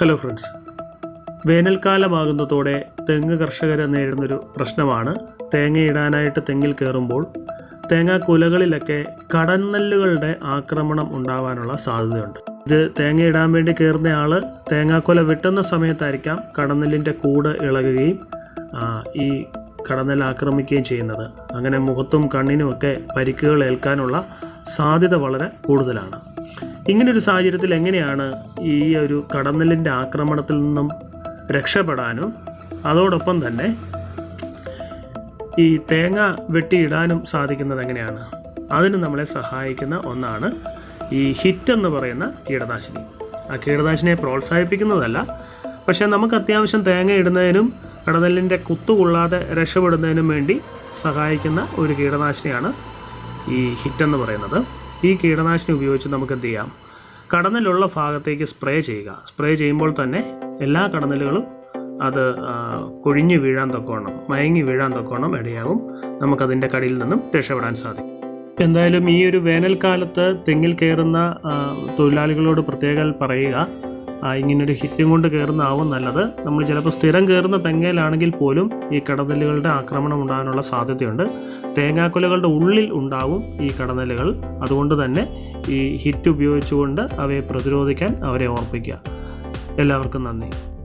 Hello friends വേനൽക്കാലമാകുന്നതോടെ തെങ്ങ് കർഷകർ നേരിടുന്നൊരു പ്രശ്നമാണ്. തേങ്ങ ഇടാനായിട്ട് തെങ്ങിൽ കയറുമ്പോൾ തേങ്ങാ കുലകളിലൊക്കെ കടന്നല്ലുകളുടെ ആക്രമണം ഉണ്ടാവാനുള്ള സാധ്യതയുണ്ട്. ഇത് തേങ്ങ ഇടാൻ വേണ്ടി കയറുന്ന ആൾ തേങ്ങാക്കൊല വെട്ടുന്ന സമയത്തായിരിക്കാം കടന്നലിന്റെ കൂട് ഇളകുകയും ഈ കടന്നൽ ആക്രമിക്കുകയും ചെയ്യുന്നത്. അങ്ങനെ മുഖത്തും കണ്ണിനുമൊക്കെ പരിക്കുകൾ ഏൽക്കാനുള്ള സാധ്യത വളരെ കൂടുതലാണ്. ഇങ്ങനൊരു സാഹചര്യത്തിൽ എങ്ങനെയാണ് ഈ ഒരു കടന്നലിന്റെ ആക്രമണത്തിൽ നിന്നും രക്ഷപ്പെടാനും അതോടൊപ്പം തന്നെ ഈ തേങ്ങ വെട്ടിയിടാനും സാധിക്കുന്നത് എങ്ങനെയാണ്? അതിന് നമ്മളെ സഹായിക്കുന്ന ഒന്നാണ് ഈ ഹിറ്റ് എന്ന് പറയുന്ന കീടനാശിനി. ആ കീടനാശിനിയെ പ്രോത്സാഹിപ്പിക്കുന്നതല്ല പക്ഷേ നമുക്ക് അത്യാവശ്യം തേങ്ങ ഇടുന്നതിനും കടന്നലിന്റെ കുത്തുകൊള്ളാതെ രക്ഷപ്പെടുന്നതിനും വേണ്ടി സഹായിക്കുന്ന ഒരു കീടനാശിനിയാണ് ഈ ഹിറ്റ് എന്ന് പറയുന്നത്. ഈ കീടനാശിനി ഉപയോഗിച്ച് നമുക്ക് എന്ത് ചെയ്യാം കടന്നലുള്ള ഭാഗത്തേക്ക് സ്പ്രേ ചെയ്യുക. സ്പ്രേ ചെയ്യുമ്പോൾ തന്നെ എല്ലാ കടന്നലുകളും അത് കൊഴിഞ്ഞു വീഴാൻ തൊക്കോണം മയങ്ങി വീഴാൻ തൊക്കോണം ഇടയാകും. നമുക്കതിന്റെ കടിയിൽ നിന്നും രക്ഷപ്പെടാൻ സാധിക്കും. എന്തായാലും ഈ ഒരു വേനൽക്കാലത്ത് തെങ്ങിൽ കയറുന്ന തൊഴിലാളികളോട് പ്രത്യേകം പറയുക. ഇങ്ങനൊരു ഹിറ്റും കൊണ്ട് കയറുന്നതാവും നല്ലത്. നമ്മൾ ചിലപ്പോൾ സ്ഥിരം കയറുന്ന തെങ്ങയിലാണെങ്കിൽ പോലും ഈ കടന്നലുകളുടെ ആക്രമണം ഉണ്ടാകാനുള്ള സാധ്യതയുണ്ട്. തേങ്ങാക്കൊലകളുടെ ഉള്ളിൽ ഉണ്ടാവും ഈ കടന്നലുകൾ അതുകൊണ്ട് തന്നെ ഈ ഹിറ്റ് ഉപയോഗിച്ചുകൊണ്ട് അവയെ പ്രതിരോധിക്കാൻ അവരെ ഓർപ്പിക്കുക. എല്ലാവർക്കും നന്ദി.